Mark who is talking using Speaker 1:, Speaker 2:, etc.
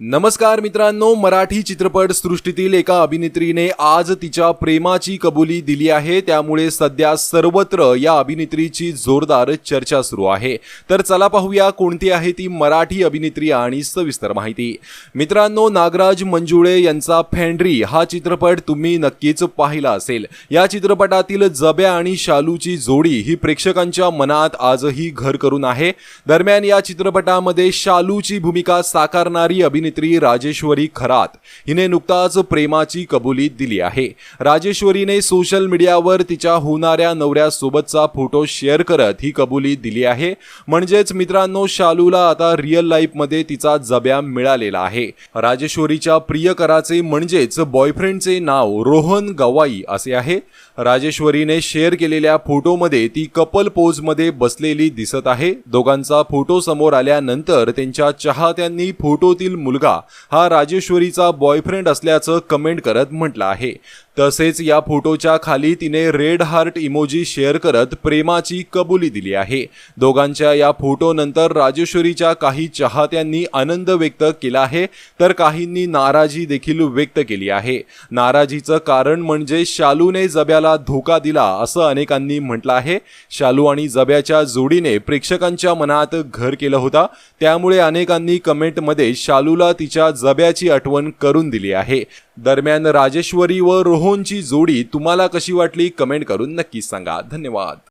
Speaker 1: नमस्कार मित्रांनो मराठी चित्रपट सृष्टीतील एका अभिनेत्रीने आज तिच्या प्रेमाची कबुली दिली आहे. त्यामुळे सध्या सर्वत्र या अभिनेत्रीची जोरदार चर्चा सुरू आहे. तर चला पाहूया कोणती आहे ती मराठी अभिनेत्री आणि सविस्तर माहिती. मित्रांनो नागराज मंजुळे यांचा फॅन्ड्री हा चित्रपट तुम्ही नक्कीच पाहिला असेल. या चित्रपटातील जब्या आणि शालूची जोडी ही प्रेक्षकांच्या मनात आजही घर करून आहे. दरम्यान या चित्रपटामध्ये शालूची भूमिका साकारणारी अभिनेत्री राजेश्वरी खरात हिने नुकताच प्रेमाची कबुली दिली आहे. राजेश्वरीने सोशल मीडियावर तिच्या होणाऱ्या नवऱ्यासोबतचा फोटो शेअर करत ही कबुली दिली आहे. म्हणजेच मित्रांनो शालूला आता रिअल लाईफमध्ये तिचा जब्या मिळालेला आहे. राजेश्वरीच्या प्रियकराचे म्हणजेच बॉयफ्रेंडचे नाव रोहन गवाई असे आहे. राजेश्वरीने शेअर केलेल्या फोटोमध्ये ती कपल पोजमध्ये बसलेली दिसत आहे. दोघांचा फोटो समोर आल्यानंतर त्यांच्या चाहत्यांनी फोटोतील मुलगा हा राजेश्वरीचा बॉयफ्रेंड असल्याचं कमेंट करत म्हटलं आहे. तसेच या फोटोच्या खाली तिने रेड हार्ट इमोजी शेअर करत प्रेमाची कबुली दिली आहे. दोघांच्या या फोटोनंतर राजेश्वरीच्या काही चाहत्यांनी आनंद व्यक्त केला आहे तर काहींनी नाराजी देखील व्यक्त केली आहे. नाराजीचं कारण म्हणजे शालूने जब्याला धोका दिला असं अनेकांनी म्हटलं आहे. शालू आणि जब्याच्या जोडीने प्रेक्षकांच्या मनात घर केलं होता. त्यामुळे अनेकांनी कमेंटमध्ये शालूला तिच्या जब्याची आठवण करून दिली आहे. दरम्यान राजेश्वरी व रोहनची जोडी तुम्हाला कशी वाटली? कमेंट करून नक्की सांगा. धन्यवाद.